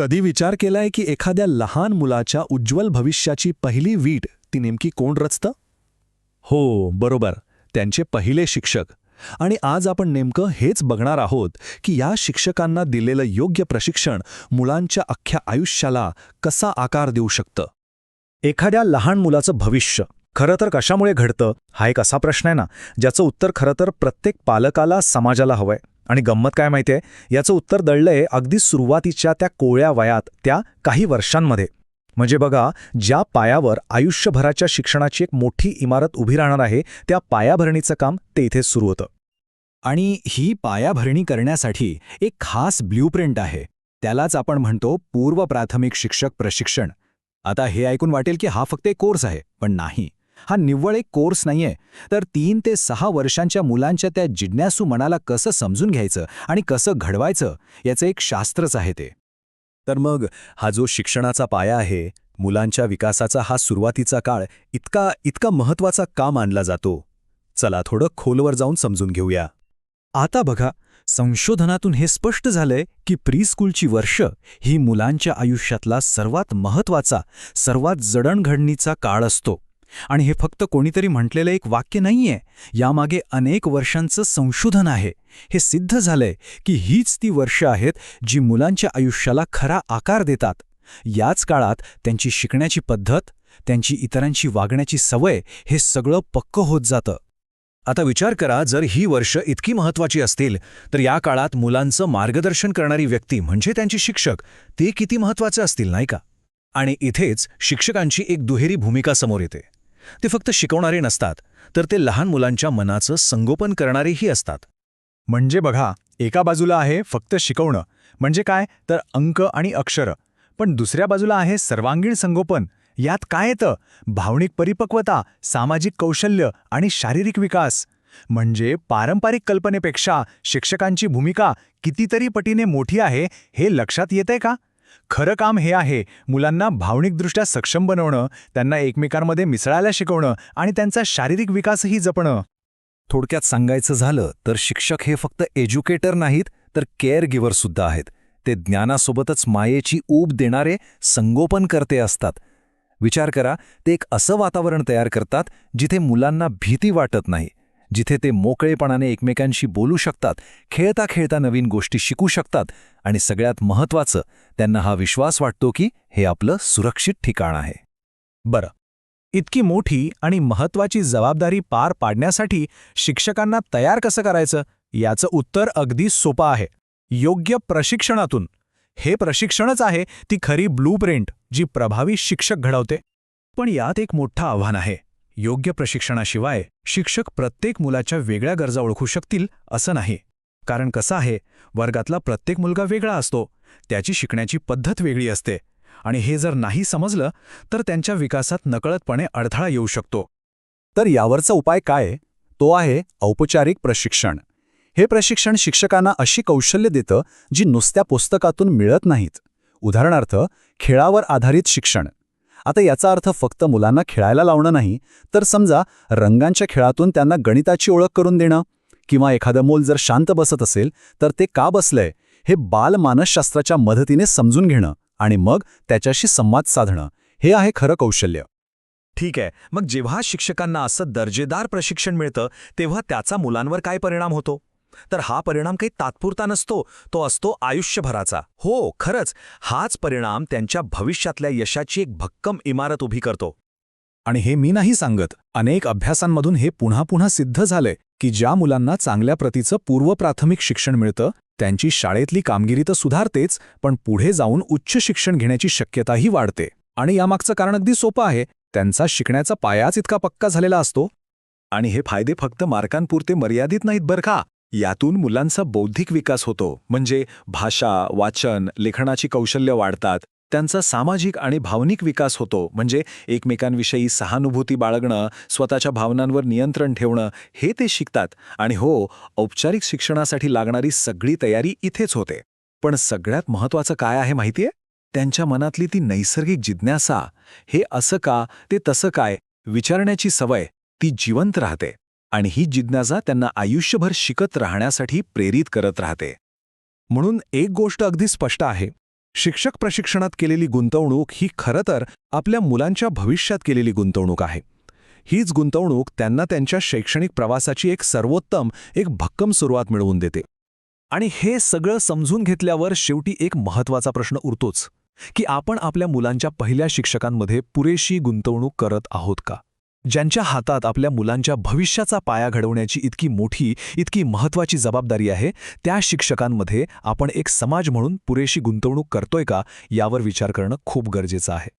कधी विचार केलाय की एखाद्या लहान मुलाच्या उज्ज्वल भविष्याची पहिली वीट ती नेमकी कोण रचतं? हो बरोबर. त्यांचे पहिले शिक्षक. आणि आज आपण नेमकं हेच बघणार आहोत की या शिक्षकांना दिलेलं योग्य प्रशिक्षण मुलांच्या अख्ख्या आयुष्याला कसा आकार देऊ शकतं? एखाद्या लहान मुलाचं भविष्य खरं तर कशामुळे घडतं? हा एक असा प्रश्न आहे ना ज्याचं उत्तर खरं तर प्रत्येक पालकाला समाजाला हवंय. आणि गंमत काय माहितीये याचं उत्तर दळलंय अगदी सुरुवातीच्या त्या कोळ्या वयात त्या काही वर्षांमध्ये. म्हणजे बघा ज्या पायावर आयुष्यभराच्या शिक्षणाची एक मोठी इमारत उभी राहणार आहे त्या पायाभरणीचं काम ते इथे सुरू होतं. आणि ही पायाभरणी करण्यासाठी एक खास ब्ल्यूप्रिंट आहे. त्यालाच आपण म्हणतो पूर्व प्राथमिक शिक्षक प्रशिक्षण. आता हे ऐकून वाटेल की हा फक्त एक कोर्स आहे पण नाही. हा निव्वळ एक कोर्स नाहीये. तर तीन ते सहा वर्षांच्या मुलांच्या त्या जिज्ञासू मनाला कसं समजून घ्यायचं आणि कसं घडवायचं याचं एक शास्त्रच आहे ते. तर मग हा जो शिक्षणाचा पाया आहे मुलांच्या विकासाचा हा सुरुवातीचा काळ इतका इतका महत्त्वाचा का मानला जातो? चला थोडं खोलवर जाऊन समजून घेऊया. आता बघा संशोधनातून हे स्पष्ट झालंय की प्रीस्कूलची वर्ष ही मुलांच्या आयुष्यातला सर्वात महत्त्वाचा सर्वात जडणघडणीचा काळ असतो. आणि हे फक्त कोणीतरी म्हटलेलं एक वाक्य नाहीये. यामागे अनेक वर्षांचं संशोधन आहे. हे सिद्ध झालंय की हीच ती वर्ष आहेत जी मुलांच्या आयुष्याला खरा आकार देतात. याच काळात त्यांची शिकण्याची पद्धत त्यांची इतरांची वागण्याची सवय हे सगळं पक्क होत जातं. आता विचार करा जर ही वर्ष इतकी महत्वाची असतील तर या काळात मुलांचं मार्गदर्शन करणारी व्यक्ती म्हणजे त्यांचे शिक्षक. ते किती महत्त्वाचे असतील नाही का? आणि इथेच शिक्षकांची एक दुहेरी भूमिका समोर येते. ते फक्त शिकवणारे नसतात तर ते लहान मुलांच्या मनाचं संगोपन करणारेही असतात. म्हणजे बघा एका बाजूला आहे फक्त शिकवणं. म्हणजे काय? तर अंक आणि अक्षरं. पण दुसऱ्या बाजूला आहे सर्वांगीण संगोपन. यात काय येतं? भावनिक परिपक्वता सामाजिक कौशल्य आणि शारीरिक विकास. म्हणजे पारंपरिक कल्पनेपेक्षा शिक्षकांची भूमिका कितीतरी पटीने मोठी आहे हे लक्षात येतंय का? खरं काम हे आहे मुलांना भावनिकदृष्ट्या सक्षम बनवणं त्यांना एकमेकांमध्ये मिसळायला शिकवणं आणि त्यांचा शारीरिक विकासही जपणं. थोडक्यात सांगायचं झालं तर शिक्षक हे फक्त एज्युकेटर नाहीत तर केअर गिव्हर सुद्धा आहेत. ते ज्ञानासोबतच मायेची ऊब देणारे संगोपनकर्ते असतात. विचार करा ते एक असं वातावरण तयार करतात जिथे मुलांना भीती वाटत नाही. जिथे ते मोकळेपणाने एकमेकांशी बोलू शकतात खेळता खेळता नवीन गोष्टी शिकू शकतात आणि सगळ्यात महत्त्वाचं त्यांना हा विश्वास वाटतो की हे आपलं सुरक्षित ठिकाण आहे. बरं. इतकी मोठी आणि महत्वाची जबाबदारी पार पाडण्यासाठी शिक्षकांना तयार कसं करायचं? याचं उत्तर अगदी सोपं आहे. योग्य प्रशिक्षणातून. हे प्रशिक्षणच आहे ती खरी ब्लूप्रिंट जी प्रभावी शिक्षक घडवते. पण यात एक मोठं आव्हान आहे. योग्य प्रशिक्षणाशिवाय शिक्षक प्रत्येक मुलाच्या वेगळ्या गरजा ओळखू शकतील असं नाही. कारण कसं आहे वर्गातला प्रत्येक मुलगा वेगळा असतो त्याची शिकण्याची पद्धत वेगळी असते आणि हे जर नाही समजलं तर त्यांच्या विकासात नकळतपणे अडथळा येऊ शकतो. तर यावरचा उपाय काय? तो आहे औपचारिक प्रशिक्षण. हे प्रशिक्षण शिक्षकांना अशी कौशल्य देतं जी नुसत्या पुस्तकातून मिळत नाहीत. उदाहरणार्थ खेळावर आधारित शिक्षण. आता याचा अर्थ फक्त मुलांना खेळायला लावणं नाही तर समजा रंगांच्या खेळातून त्यांना गणिताची ओळख करून देणं किंवा एखादं मूल जर शांत बसत असेल तर ते का बसलंय हे बाल मानसशास्त्राच्या मदतीने समजून घेणं आणि मग त्याच्याशी संवाद साधणं हे आहे खरं कौशल्य. ठीक आहे. मग जेव्हा शिक्षकांना असं दर्जेदार प्रशिक्षण मिळतं तेव्हा त्याचा मुलांवर काय परिणाम होतो? तर हा परिणाम काही तात्पुरता नसतो. तो असतो आयुष्यभराचा. हो खरंच. हाच परिणाम त्यांच्या भविष्यातल्या यशाची एक भक्कम इमारत उभी करतो. आणि हे मी नाही सांगत. अनेक अभ्यासांमधून हे पुन्हा पुन्हा सिद्ध झालंय की ज्या मुलांना चांगल्या प्रतीचं पूर्वप्राथमिक शिक्षण मिळतं त्यांची शाळेतली कामगिरी तर सुधारतेच पण पुढे जाऊन उच्च शिक्षण घेण्याची शक्यताही वाढते. आणि यामागचं कारण अगदी सोपं आहे. त्यांचा शिकण्याचा पायाच इतका पक्का झालेला असतो. आणि हे फायदे फक्त मार्कांपुरते मर्यादित नाहीत बरं का? यातून मुलांचा बौद्धिक विकास होतो. म्हणजे भाषा वाचन लेखनाची कौशल्य वाढतात. त्यांचा सामाजिक आणि भावनिक विकास होतो. म्हणजे एकमेकांविषयी सहानुभूती बाळगणं स्वतःच्या भावनांवर नियंत्रण ठेवणं हे ते शिकतात. आणि हो औपचारिक शिक्षणासाठी लागणारी सगळी तयारी इथेच होते. पण सगळ्यात महत्त्वाचं काय आहे माहितीये? त्यांच्या मनातली ती नैसर्गिक जिज्ञासा. हे असं का ते तसं काय विचारण्याची सवय ती जिवंत राहते. आणि ही जिज्ञासा त्यांना आयुष्यभर शिकत राहण्यासाठी प्रेरित करत राहते. म्हणून एक गोष्ट अगदी स्पष्ट आहे. शिक्षक प्रशिक्षणात केलेली गुंतवणूक ही खरं तर आपल्या मुलांच्या भविष्यात केलेली गुंतवणूक आहे. हीच गुंतवणूक त्यांना त्यांच्या शैक्षणिक प्रवासाची एक सर्वोत्तम एक भक्कम सुरुवात मिळवून देते. आणि हे सगळं समजून घेतल्यावर शेवटी एक महत्त्वाचा प्रश्न उरतोच की आपण आपल्या मुलांच्या पहिल्या शिक्षकांमध्ये पुरेशी गुंतवणूक करत आहोत का? ज्यांच्या हातात आपल्या मुलांच्या भविष्याचा पाया घडवण्याची इतकी मोठी इतकी महत्वाची जबाबदारी आहे त्या शिक्षकांमध्ये आपण एक समाज म्हणून पुरेशी गुंतवणूक करतोय का यावर विचार करणं खूप गरजेचं आहे.